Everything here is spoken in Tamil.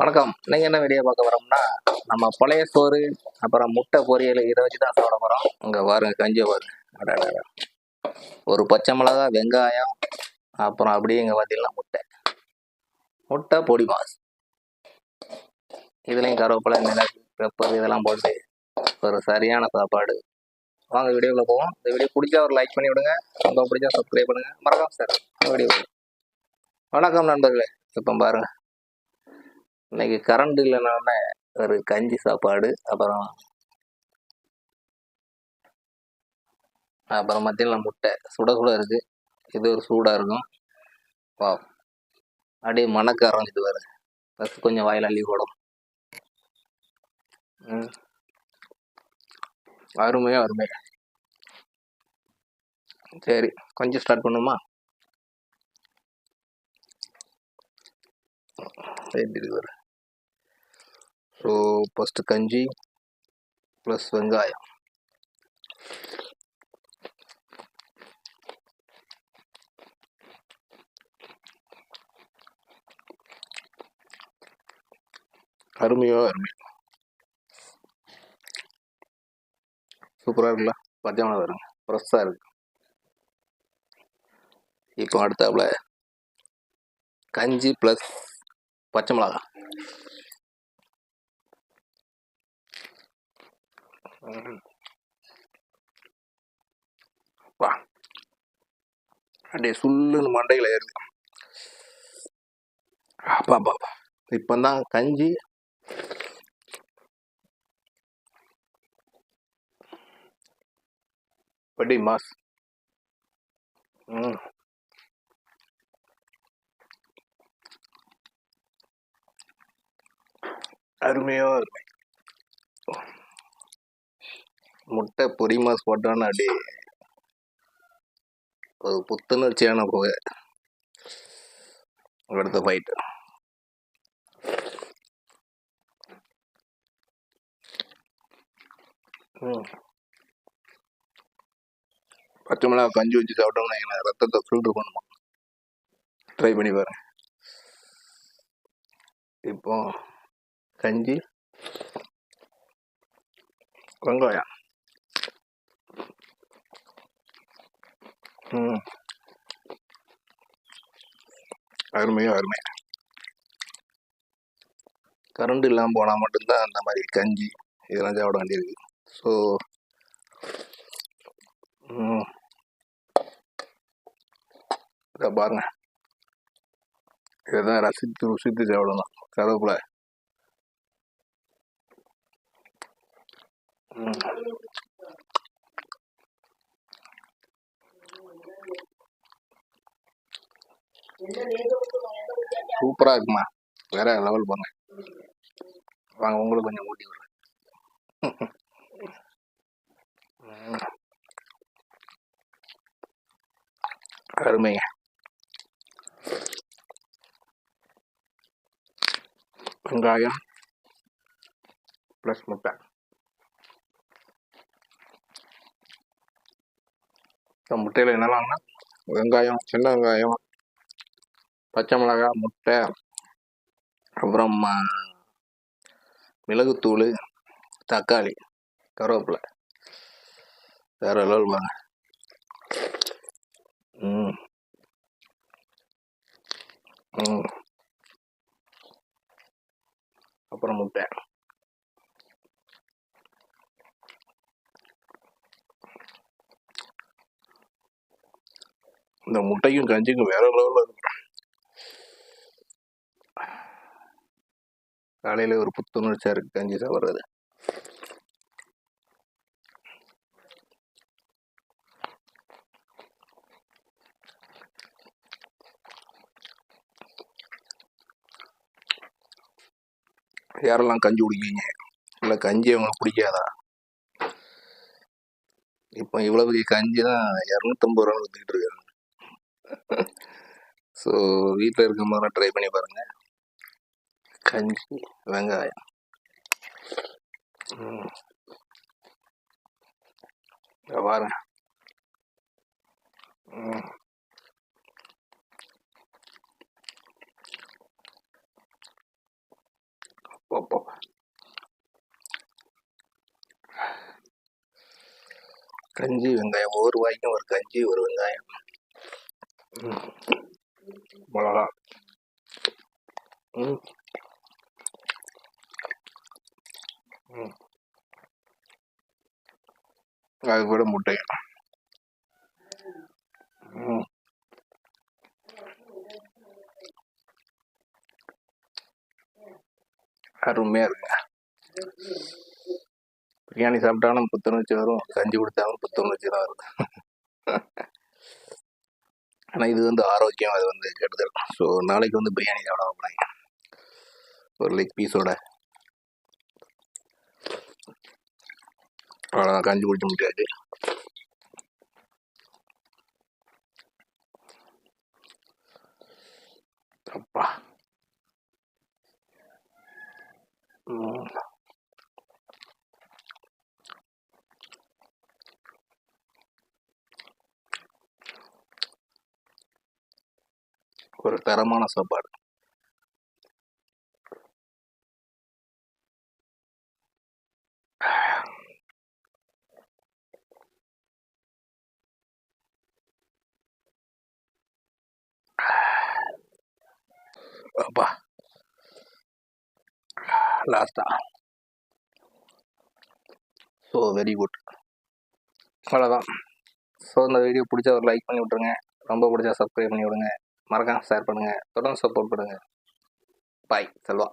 வணக்கம். நீங்கள் என்ன வீடியோ பார்க்க வரோம்னா நம்ம பழைய சோறு அப்புறம் முட்டை பொரியல் இதை வச்சு தான் சாப்பிட போகிறோம் இங்கே பாருங்க கஞ்சி பாருங்க. ஒரு பச்சை மிளகா வெங்காயம் அப்புறம் அப்படியே இங்கே பார்த்தீங்கன்னா முட்டை. முட்டை பொடி மாஸ். இதுலேயும் கருவேப்பிலை மிளகு பெப்பர் இதெல்லாம் போட்டு ஒரு சரியான சாப்பாடு. வாங்க வீடியோவில் போவோம். இந்த வீடியோ பிடிச்சா ஒரு லைக் பண்ணி விடுங்க. ரொம்ப பிடிச்சா சப்ஸ்கிரைப் பண்ணுங்க. மறக்காம சார். வீடியோ வணக்கம் நண்பர்களே. இப்போ பாருங்க. இன்னைக்கு கரண்ட் இல்லைனால ஒரு கஞ்சி சாப்பாடு அப்புறம் அப்புறம் மத்தியில் முட்டை. சுட சுட இருக்கு. இது ஒரு சூடாக இருக்கும். வா அப்படியே மணக்க ஆரம்பிச்சு வருது ஃபஸ்ட் கொஞ்சம் வாயில் அள்ளி போடும். ம். அருமையா சரி கொஞ்சம் ஸ்டார்ட் பண்ணுமா? எப்படி இருக்கு ஸோ ஃபஸ்ட்டு கஞ்சி ப்ளஸ் வெங்காயம் அருமையோ அருமை. சூப்பராக இருக்குல்ல? பச்சை மிளகா வருங்க ஃப்ரெஷ்ஷாக இருக்கு. இப்போ அடுத்தாப்புல கஞ்சி ப்ளஸ் பச்சை மிளகா Mm-hmm. வா அப்படியே சுல்லுன்னு மண்டையில் ஏறுது. அப்பா பாப்பா இப்போ தான் கஞ்சி. படி மாஸ். ம். அருமையோ அருமை. முட்டை பொரி மாஸ் போட்டோன்னு அப்படியே ஒரு புத்துணர்ச்சியான புகை. அடுத்த ஃபைட்டு பச்சை மிளகா கஞ்சி வச்சு சாப்பிட்டோம்னா எங்களை ரத்தத்தை ஃபில்டர் பண்ணுமா? ட்ரை பண்ணி பாரு. இப்போ கஞ்சி வெங்காயம். அருமையோ அருமை கரண்ட் இல்லாமல் போனால் மட்டும்தான் அந்த மாதிரி கஞ்சி இதெல்லாம் சாப்பிட வேண்டியிருக்கு ஸோ இதை பாருங்க. இதுதான் ரசித்து ருசித்து சாப்பிடணும். கருவேப்பிலை. சூப்பரா இருக்குமா? வேற லெவல் போங்க. வாங்க உங்களுக்கு கொஞ்சம் ஊட்டி விடுறேன். அருமைங்க. வெங்காயம் ப்ளஸ் முட்டை. இந்த முட்டையில் என்னெல்லாம்னா வெங்காயம் சின்ன வெங்காயம் பச்சை மிளகா முட்டை அப்புறம் மிளகுத்தூள் தக்காளி கருவேப்பிலை. வேற லெவல் பாருங்க ம். ம். அப்புறம் முட்டை. இந்த முட்டைக்கும் கஞ்சிக்கும் வேற லெவலில் இருக்கும் காலையில் ஒரு புத்துணர்ச்சியாக இருக்கு கஞ்சி சாப்பிட்றது யாரெல்லாம் கஞ்சி குடிக்கீங்க இல்லை கஞ்சி அவங்களுக்கு பிடிக்காதா? இப்போ இவ்வளோ பெரிய கஞ்சி தான் இரநூத்தம்பது ரூபா வித்துக்கிட்டு இருக்காங்க. ஸோ வீட்டில் இருக்கும் போதெல்லாம் ட்ரை பண்ணி பாருங்கள் கஞ்சி வெங்காயம். ம். பாருங்க. ம். கஞ்சி வெங்காயம். ஒரு வாய்க்கும் ஒரு கஞ்சி ஒரு வெங்காயம். மிளகா. ம் ம். அது கூட முட்டை. ம். அருமையா இருக்குங்க. பிரியாணி சாப்பிட்டாலும் புத்துணர்ச்சி வரும். கஞ்சி கொடுத்தாலும் புத்துணர்ச்சி தான் இருக்கும் ஆனால் இது வந்து ஆரோக்கியம். அது வந்து கெடுதல். ஸோ நாளைக்கு வந்து பிரியாணி சாப்பிட போனாங்க. ஒரு லெக் பீஸோட அவ்வளோதான் கஞ்சி குடிக்க முடியாது அப்பா ம். ஒரு தரமான சாப்பாடு அப்பா லாஸ்டா ஸோ வெரி குட் அவ்வளோதான் ஸோ இந்த வீடியோ பிடிச்சா ஒரு லைக் பண்ணி விட்ருங்க ரொம்ப பிடிச்சா சப்ஸ்கிரைப் பண்ணி விடுங்க. மறக்காம ஷேர் பண்ணுங்கள் தொடர்ந்து சப்போர்ட் பண்ணுங்கள் பாய் செல்வா.